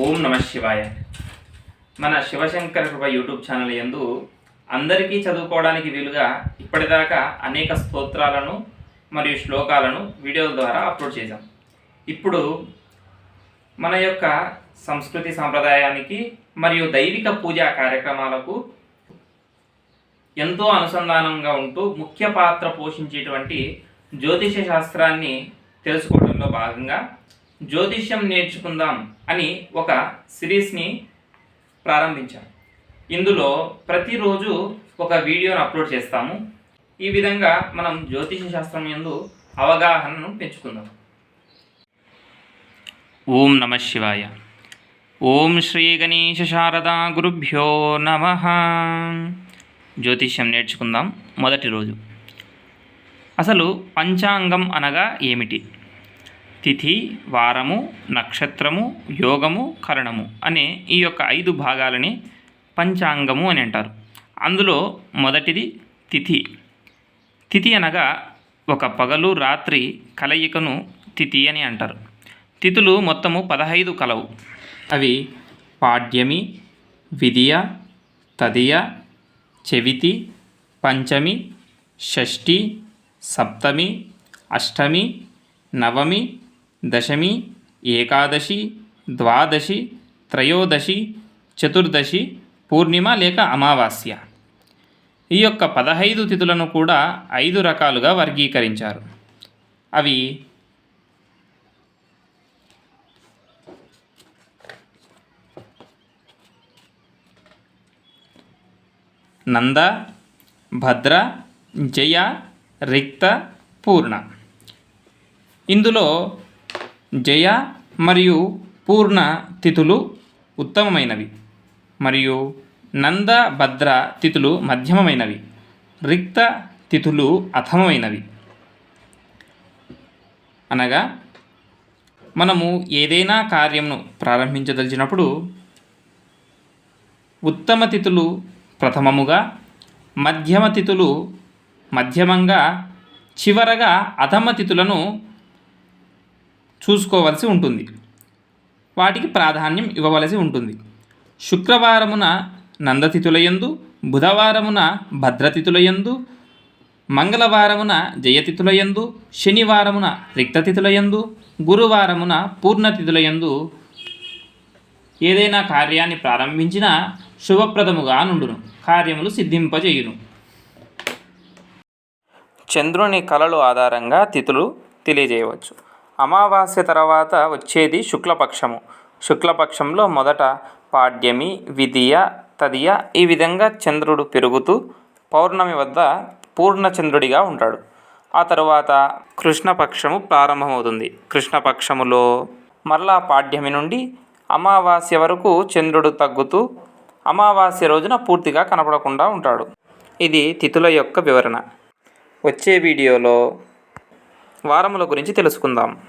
ఓం నమ శివాయ. మన శివశంకర కృప యూట్యూబ్ ఛానల్ యందు అందరికీ చదువుకోవడానికి వీలుగా ఇప్పటిదాకా అనేక స్తోత్రాలను మరియు శ్లోకాలను వీడియోల ద్వారా అప్లోడ్ చేశాం. ఇప్పుడు మన యొక్క సంస్కృతి సాంప్రదాయానికి మరియు దైవిక పూజా కార్యక్రమాలకు ఎంతో అనుసంధానంగా ఉంటూ ముఖ్య పాత్ర పోషించేటువంటి జ్యోతిష శాస్త్రాన్ని తెలుసుకోవడంలో భాగంగా జ్యోతిష్యం నేర్చుకుందాం అని ఒక సిరీస్ని ప్రారంభించాం. ఇందులో ప్రతిరోజు ఒక వీడియోను అప్లోడ్ చేస్తాము. ఈ విధంగా మనం జ్యోతిష శాస్త్రం యందు అవగాహనను పెంచుకుందాం. ఓం నమ శివాయ. ఓం శ్రీ గణేశ శారదా గురుభ్యో నమ. జ్యోతిష్యం నేర్చుకుందాం మొదటి రోజు. అసలు పంచాంగం అనగా ఏమిటి? తిథి వారము నక్షత్రము యోగము కరణము అనే ఈ యొక్క ఐదు భాగాలని పంచాంగము అని అంటారు. అందులో మొదటిది తిథి. తిథి అనగా ఒక పగలు రాత్రి కలయికను తిథి అని అంటారు. తిథులు మొత్తము పదహైదు కలవు. అవి పాడ్యమి విధియ తదియ చెవితి పంచమి షష్ఠి సప్తమి అష్టమి నవమి దశమి ఏకాదశి ద్వాదశి త్రయోదశి చతుర్దశి పూర్ణిమ లేక అమావాస్య. ఈ యొక్క పదహైదు తిథులను కూడా ఐదు రకాలుగా వర్గీకరించారు. అవి నంద భద్ర జయ రిక్త పూర్ణ. ఇందులో జయ మరియు పూర్ణ తిథులు ఉత్తమమైనవి. మరియు నంద భద్ర తిథులు మధ్యమమైనవి. రిక్త తిథులు అథమమైనవి అనగా మనము ఏదైనా కార్యమును ప్రారంభించదలిచినప్పుడు ఉత్తమ తిథులు ప్రథమముగా మధ్యమ తిథులు మధ్యమంగా చివరగా అధమ తిథులను చూసుకోవలసి ఉంటుంది. వాటికి ప్రాధాన్యం ఇవ్వవలసి ఉంటుంది. శుక్రవారమున నందతిథులయందు బుధవారమున భద్రతిథులయందు మంగళవారమున జయతిథులయందు శనివారమున రిక్తతిథులయందు గురువారమున పూర్ణతిథులయందు ఏదైనా కార్యాన్ని ప్రారంభించినా శుభప్రదముగా నుండును. కార్యములు సిద్ధింపజేయును. చంద్రుని కళలు ఆధారంగా తిథులు తెలియజేయవచ్చు. అమావాస్య తర్వాత వచ్చేది శుక్లపక్షము. శుక్లపక్షంలో మొదట పాడ్యమి విధియ తదియ ఈ విధంగా చంద్రుడు పెరుగుతూ పౌర్ణమి వద్ద పూర్ణచంద్రుడిగా ఉంటాడు. ఆ తరువాత కృష్ణపక్షము ప్రారంభమవుతుంది. కృష్ణపక్షములో మరలా పాడ్యమి నుండి అమావాస్య వరకు చంద్రుడు తగ్గుతూ అమావాస్య రోజున పూర్తిగా కనపడకుండా ఉంటాడు. ఇది తిథుల యొక్క వివరణ. వచ్చే వీడియోలో వారముల గురించి తెలుసుకుందాం.